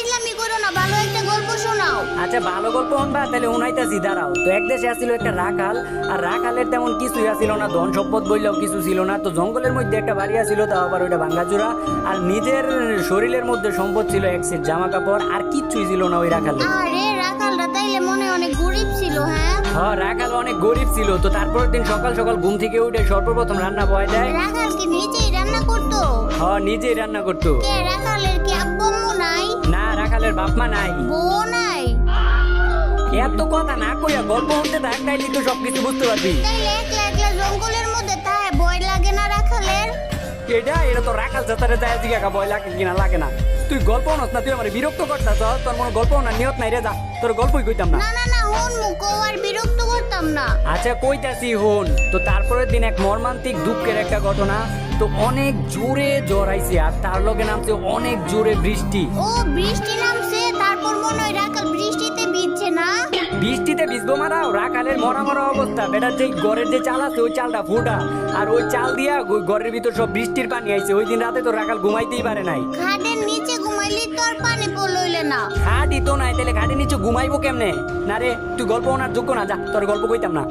ফাইজলামি করো না ভালো একটা গল্প শোনাও। আচ্ছা ভালো গল্প শুনবা তাহলে উনাইতাছি দাঁড়াও। তো এক দেশে আসছিল একটা রাখাল আর রাখালের তেমন কিছুই আসছিল না ধন সম্পদ বললেও কিছু ছিল না। তো জঙ্গলের মধ্যে একটা বাড়ি আসছিল তাও আবার ওইটা ভাঙ্গাচুরা আর নিজের শরীরের মধ্যে সম্পদ ছিল এক সেট জামা কাপড় আর কিচ্ছুই ছিল না ওই রাখালে আরে রাখালটা তাইলে মনে অনেক গরিব ছিল হ্যাঁ? হ্যাঁ রাখাল অনেক গরিব ছিল। তো তারপরের দিন সকাল সকাল ঘুম থেকে উঠে সর্বপ্রথম রান্না বয় দেয় রাখাল কি নিজেই রান্না করতো? হ্যাঁ নিজেই রান্না করতো। কে রাখালের কি আব্বু আম্মু নাই? রাখালের বাপ মা নাই। বউ নাই? এত কথা না কইয়া গল্প শুনতে থাক তাইলে তো সবকিছু বুঝতে পারবি। তাইলে একলা একলা জঙ্গলের মধ্যে তাই ভয় লাগে না রাখালের? এটা এটা তো রাখাল যায় ভয় লাগে কিনা লাগে না। তুই গল্প না তুই আমার বিরক্ত করতা তো তোর মনে গল্প না নিয়ত নাই রে যা তোর গল্পই কইতাম না। না না না হন মুখ আর বিরক্ত করতাম না। আচ্ছা কইতাছি হন তো তারপরের দিন এক মর্মান্তিক দুঃখের একটা ঘটনা তো অনেক জোরে জ্বর আইছে আর তার লগে নামছে অনেক জোরে বৃষ্টি। ও বৃষ্টি নামছে বৃষ্টিতে ভিজবো মারাও রাখালের মরা মরা অবস্থা। বেটার যে ঘরের যে চাল আছে ওই চালটা ফুটা। আর ওই চাল দিয়া ওই ঘরের ভিতর সব বৃষ্টির পানি আইছে। ওই দিন রাতে তো রাখাল ঘুমাইতেই পারে নাই। খাটের নিচে ঘুমাইলি তোর পানি পড়লইলে না। খাটি তো নাই তাহলে খাটি নিচে ঘুমাইবো কেমনে? না রে তুই গল্প ওনার যোগ্য না যা তোর গল্প কইতাম না।